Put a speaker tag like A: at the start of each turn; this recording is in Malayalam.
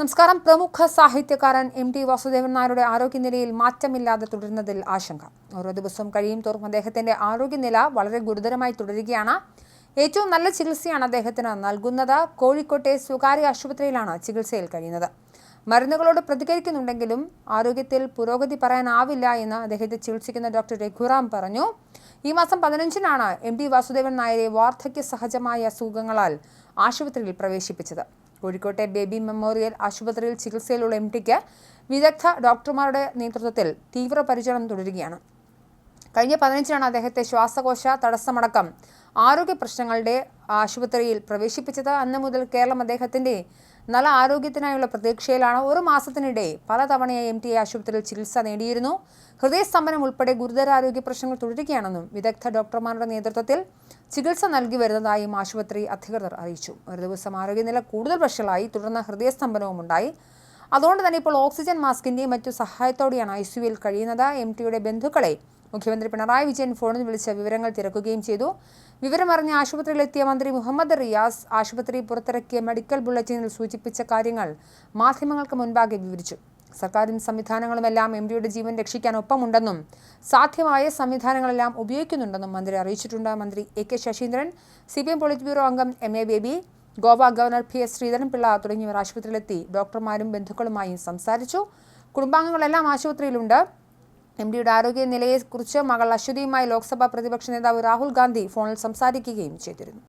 A: നമസ്കാരം. പ്രമുഖ സാഹിത്യകാരൻ എം ടി വാസുദേവൻ നായരുടെ ആരോഗ്യനിലയിൽ മാറ്റമില്ലാതെ തുടരുന്നതിൽ ആശങ്ക. ഓരോ ദിവസവും കഴിയും തോറും അദ്ദേഹത്തിന്റെ ആരോഗ്യനില വളരെ ഗുരുതരമായി തുടരുകയാണ്. ഏറ്റവും നല്ല ചികിത്സയാണ് അദ്ദേഹത്തിന് നൽകുന്നത്. കോഴിക്കോട്ടെ സ്വകാര്യ ആശുപത്രിയിലാണ് ചികിത്സയിൽ കഴിയുന്നത്. മരുന്നുകളോട് പ്രതികരിക്കുന്നുണ്ടെങ്കിലും ആരോഗ്യത്തിൽ പുരോഗതി പറയാനാവില്ല എന്ന് അദ്ദേഹത്തെ ചികിത്സിക്കുന്ന ഡോക്ടർ രഘുറാം പറഞ്ഞു. ഈ മാസം പതിനഞ്ചിനാണ് എം ടി വാസുദേവൻ നായരെ വാർദ്ധക്യ സഹജമായ അസുഖങ്ങളാൽ ആശുപത്രിയിൽ പ്രവേശിപ്പിച്ചത്. കോഴിക്കോട്ടെ ബേബി മെമ്മോറിയൽ ആശുപത്രിയിൽ ചികിത്സയിലുള്ള എം ടിക്ക് വിദഗ്ധ ഡോക്ടർമാരുടെ നേതൃത്വത്തിൽ തീവ്രപരിചരണം തുടരുകയാണ്. കഴിഞ്ഞ പതിനഞ്ചിനാണ് അദ്ദേഹത്തെ ശ്വാസകോശ തടസ്സമടക്കം ആരോഗ്യ പ്രശ്നങ്ങളുടെ ആശുപത്രിയിൽ പ്രവേശിപ്പിച്ചത്. അന്ന് മുതൽ കേരളം അദ്ദേഹത്തിന്റെ നല്ല ആരോഗ്യത്തിനായുള്ള പ്രതീക്ഷയിലാണ്. ഒരു മാസത്തിനിടെ പലതവണയായി എം ടി ആശുപത്രിയിൽ ചികിത്സ നേടിയിരുന്നു. ഹൃദയസ്തംഭനം ഉൾപ്പെടെ ഗുരുതര ആരോഗ്യ പ്രശ്നങ്ങൾ തുടരുകയാണെന്നും വിദഗ്ധ ഡോക്ടർമാരുടെ നേതൃത്വത്തിൽ ചികിത്സ നൽകി വരുന്നതായും ആശുപത്രി അധികൃതർ അറിയിച്ചു. ഒരു ദിവസം ആരോഗ്യനില കൂടുതൽ വഷളായി. തുടർന്ന് ഹൃദയസ്തംഭനവും ഉണ്ടായി. അതുകൊണ്ട് തന്നെ ഇപ്പോൾ ഓക്സിജൻ മാസ്കിന്റെയും മറ്റു സഹായത്തോടെയാണ് ഐ സിയുവിൽ കഴിയുന്നത്. എം ടിയുടെ ബന്ധുക്കളെ മുഖ്യമന്ത്രി പിണറായി വിജയൻ ഫോണിൽ വിളിച്ച് വിവരങ്ങൾ തിരക്കുകയും ചെയ്തു. വിവരമറിഞ്ഞ ആശുപത്രിയിലെത്തിയ മന്ത്രി മുഹമ്മദ് റിയാസ് ആശുപത്രി പുറത്തിറക്കിയ മെഡിക്കൽ ബുള്ളറ്റിനിൽ സൂചിപ്പിച്ച കാര്യങ്ങൾ മാധ്യമങ്ങൾക്ക് മുൻപാകെ വിവരിച്ചു. സർക്കാരും സംവിധാനങ്ങളുമെല്ലാം എം ഡിയുടെ ജീവൻ രക്ഷിക്കാൻ ഒപ്പമുണ്ടെന്നും സാധ്യമായ സംവിധാനങ്ങളെല്ലാം ഉപയോഗിക്കുന്നുണ്ടെന്നും മന്ത്രി അറിയിച്ചിട്ടുണ്ട്. മന്ത്രി A K Saseendran C P M politburo അംഗം M A Baby Goa governor P S Sreedharan Pillai തുടങ്ങിയവർ ആശുപത്രിയിലെത്തി ഡോക്ടർമാരും ബന്ധുക്കളുമായും സംസാരിച്ചു. കുടുംബാംഗങ്ങളെല്ലാം ആശുപത്രിയിലുണ്ട്. എം ഡിയുടെ ആരോഗ്യനിലയെക്കുറിച്ച് മകൾ അശ്വതിയുമായി ലോക്സഭാ പ്രതിപക്ഷ നേതാവ് രാഹുൽ ഗാന്ധി ഫോണിൽ സംസാരിക്കുകയും ചെയ്തിരുന്നു.